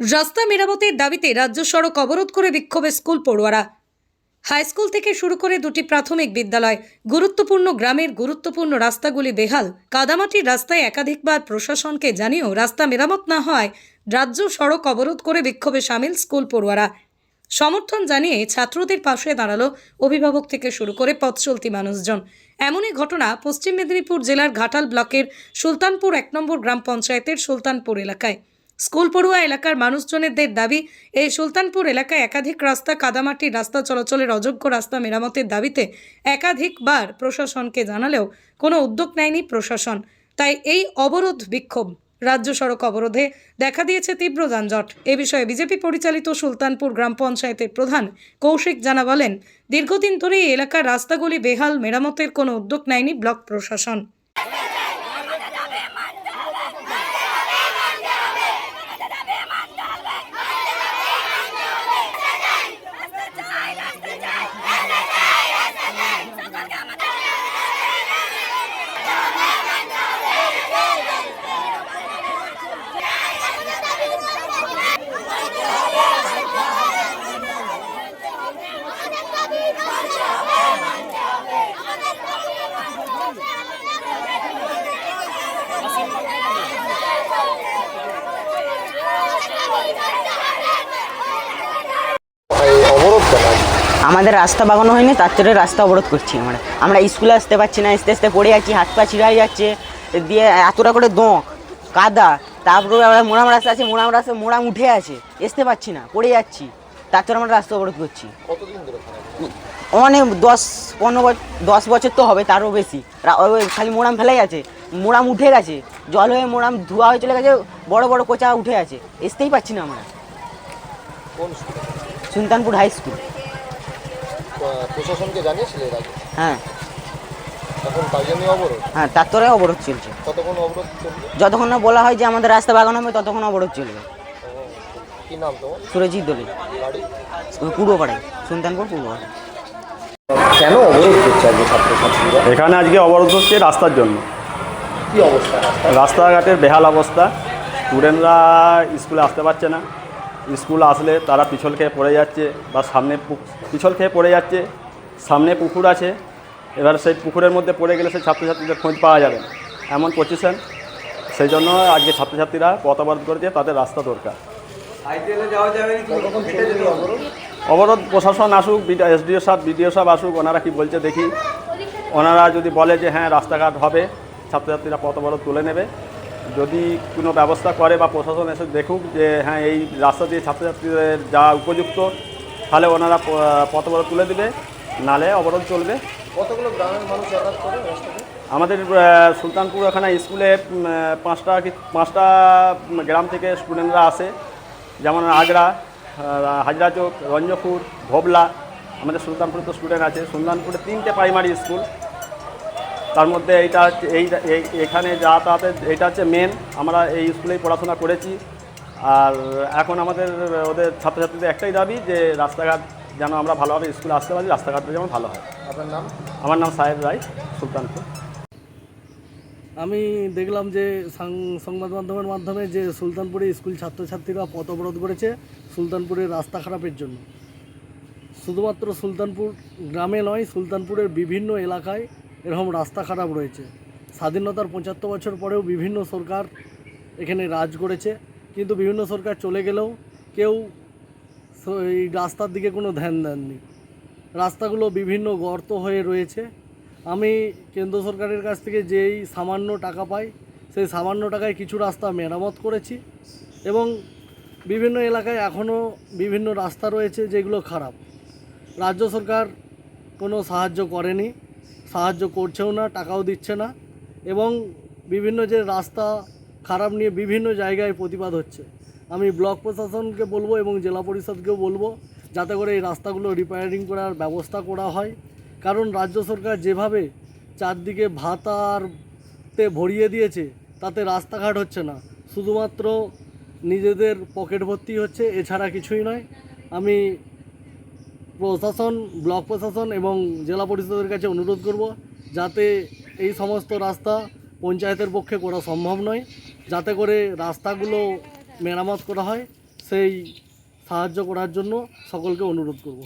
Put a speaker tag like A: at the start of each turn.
A: রাস্তা মেরামতের দাবিতে রাজ্য সড়ক অবরোধ করে বিক্ষোভে স্কুল পড়ুয়ারা। হাই স্কুল থেকে শুরু করে দুটি প্রাথমিক বিদ্যালয়, গুরুত্বপূর্ণ গ্রামের গুরুত্বপূর্ণ রাস্তাগুলি বেহাল। কাদামাটির রাস্তায় একাধিকবার প্রশাসনকে জানিয়েও রাস্তা মেরামত না হওয়ায় রাজ্য সড়ক অবরোধ করে বিক্ষোভে সামিল স্কুল পড়ুয়ারা। সমর্থন জানিয়ে ছাত্রদের পাশে দাঁড়াল অভিভাবক থেকে শুরু করে পথ চলতি মানুষজন। এমনই ঘটনা পশ্চিম মেদিনীপুর জেলার ঘাটাল ব্লকের সুলতানপুর এক নম্বর গ্রাম পঞ্চায়েতের সুলতানপুর এলাকায়। স্কুল পড়ুয়া এলাকার মানুষজনেদের দাবি, এই সুলতানপুর এলাকায় একাধিক রাস্তা, কাদামাটির রাস্তা চলাচলের অযোগ্য রাস্তা মেরামতের দাবিতে একাধিকবার প্রশাসনকে জানালেও কোনো উদ্যোগ নেয়নি প্রশাসন। তাই এই অবরোধ বিক্ষোভ। রাজ্য সড়ক অবরোধে দেখা দিয়েছে তীব্র যানজট। এ বিষয়ে বিজেপি পরিচালিত সুলতানপুর গ্রাম পঞ্চায়েতের প্রধান কৌশিক জানা বলেন, দীর্ঘদিন ধরে এলাকার রাস্তাগুলি বেহাল, মেরামতের কোনো উদ্যোগ নেয়নি ব্লক প্রশাসন।
B: আমাদের রাস্তা বাগানো হয়নি, তার জন্য রাস্তা অবরোধ করছি আমরা। আমরা স্কুলে আসতে পারছি না, আস্তে আস্তে পড়ে যাচ্ছি হাত পা ছিঁড়াই যাচ্ছে, দিয়ে এতটা করে দোঁক কাদা, তারপরে আবার মোড়াম রাস্তা আছে, মোড়াম রাস্তা, মোড়াম উঠে আছে, আসতে পারছি না, পড়ে যাচ্ছি, তার জন্য আমরা রাস্তা অবরোধ করছি। অনেক দশ, পনেরো বছর দশ বছর তো হবে, তারও বেশি খালি মোড়াম ফেলাই আছে, মোড়াম উঠে গেছে, জল হয়ে মোড়াম ধোয়া হয়ে চলে গেছে, বড় বড় কোচা উঠে আছে, আসতেই পারছি না আমরা। সুলতানপুর হাই স্কুল
C: প্রশাসনকে জানিয়েছিলে এর আগে?
B: হ্যাঁ।
C: এখন তাই জন্যই অবরোধ?
B: হ্যাঁ অবরোধ চলছে।
C: কতক্ষণ অবরোধ চলবে?
B: যতক্ষণ না বলা হয় যে আমাদের রাস্তা বাগানো হবে ততক্ষণ অবরোধ চলবে।
C: ও, কি নাম তোমার?
B: সুরজিৎ দলি।
C: বাড়ি?
B: পূর্ব পাড়ায় সুলতানপুর পূর্ব পাড়ায়
C: কেন অবরোধ করছে আজকে ছাত্রছাত্রীরা?
D: এখানে আজকে অবরোধ হচ্ছে রাস্তার জন্য।
C: কি অবস্থা
D: রাস্তাঘাটের বেহাল অবস্থা। স্টুডেন্টরা স্কুলে আসতে পারছে না। স্কুল আসলে তারা পিছল খেয়ে পড়ে যাচ্ছে বা সামনে পিছল খেয়ে পড়ে যাচ্ছে সামনে পুকুর আছে এবার সেই পুকুরের মধ্যে পড়ে গেলে সেই ছাত্রছাত্রীদের খোঁজ পাওয়া যাবে। এমন পজিশন সেই জন্য আজকে ছাত্রছাত্রীরা পথ অবরোধ করেছে তাদের রাস্তা দরকার।
C: অবরোধ
D: প্রশাসন আসুক এসডিও সাহেব বিডিও সাহেব আসুক ওনারা কি বলছে দেখি। ওনারা যদি বলে যে হ্যাঁ রাস্তাঘাট হবে ছাত্রছাত্রীরা পথ অবরোধ তুলে নেবে। যদি কোনো ব্যবস্থা করে বা প্রশাসন এসে দেখুক যে হ্যাঁ এই রাস্তা দিয়ে ছাত্রছাত্রীদের যা উপযুক্ত তাহলে ওনারা প- পথ অবরোধ তুলে দেবে নালে অবরোধ চলবে।
C: কতগুলো গ্রামের মানুষ যাতায়াত করে
D: আমাদের সুলতানপুর এখানে স্কুলে পাঁচটা কি পাঁচটা গ্রাম থেকে স্টুডেন্টরা আসে। যেমন আগ্রা হাজরাচোক রঞ্জপুর ভোবলা আমাদের সুলতানপুরে তো স্টুডেন্ট আছে। সুলতানপুরে তিনটে প্রাইমারি স্কুল তার মধ্যে এইটা হচ্ছে এই এই- এখানে যাতায়াতের এটা হচ্ছে মেন আমরা এই স্কুলেই পড়াশোনা করেছি। আর এখন আমাদের ওদের ছাত্রছাত্রীদের একটাই দাবি যে রাস্তাঘাট যেন আমরা ভালোভাবে স্কুলে আসতে পারি রাস্তাঘাটটা যেমন ভালো হয়।
C: আপনার নাম?
D: আমার নাম সাহেব রায় সুলতানপুর
E: আমি দেখলাম যে সাং- সংবাদ মাধ্যমের মাধ্যমে যে সুলতানপুরে স্কুল ছাত্রছাত্রীরা পথ অবরোধ করেছে সুলতানপুরের রাস্তা খারাপের জন্য। শুধুমাত্র সুলতানপুর গ্রামে নয় সুলতানপুরের বিভিন্ন এলাকায় এরকম রাস্তা খারাপ রয়েছে। স্বাধীনতার পঁচাত্তর বছর পরেও বিভিন্ন সরকার এখানে রাজ করেছে, কিন্তু বিভিন্ন সরকার চলে গেলেও কেউ এই রাস্তার দিকে কোনো ধ্যান দেননি। রাস্তাগুলো বিভিন্ন গর্ত হয়ে রয়েছে। আমি কেন্দ্র সরকারের কাছ থেকে যেই সামান্য টাকা পাই, সেই সামান্য টাকায় কিছু রাস্তা মেরামত করেছি এবং বিভিন্ন এলাকায় এখনও বিভিন্ন রাস্তা রয়েছে যেগুলো খারাপ। রাজ্য সরকার কোনো সাহায্য করেনি। সাহায্য করছেও না, টাকাও দিচ্ছে না এবং বিভিন্ন যে রাস্তা খারাপ নিয়ে বিভিন্ন জায়গায় প্রতিবাদ হচ্ছে। আমি ব্লক প্রশাসনকে বলব এবং জেলা পরিষদকেও বলব যাতে করে এই রাস্তাগুলো রিপেয়ারিং করার ব্যবস্থা করা হয়। কারণ রাজ্য সরকার যেভাবে চারদিকে ভাতারতে ভরিয়ে দিয়েছে, তাতে রাস্তাঘাট হচ্ছে না। শুধুমাত্র নিজেদের পকেট ভর্তি হচ্ছে, এছাড়া কিছুই নয়। আমি প্রশাসন, ব্লক প্রশাসন এবং জেলা পরিষদের কাছে অনুরোধ করব যাতে এই সমস্ত রাস্তা পঞ্চায়েতের পক্ষে করা সম্ভব নয়, যাতে করে রাস্তাগুলো মেরামত করা হয়, সেই সাহায্য করার জন্য সকলকে অনুরোধ করব।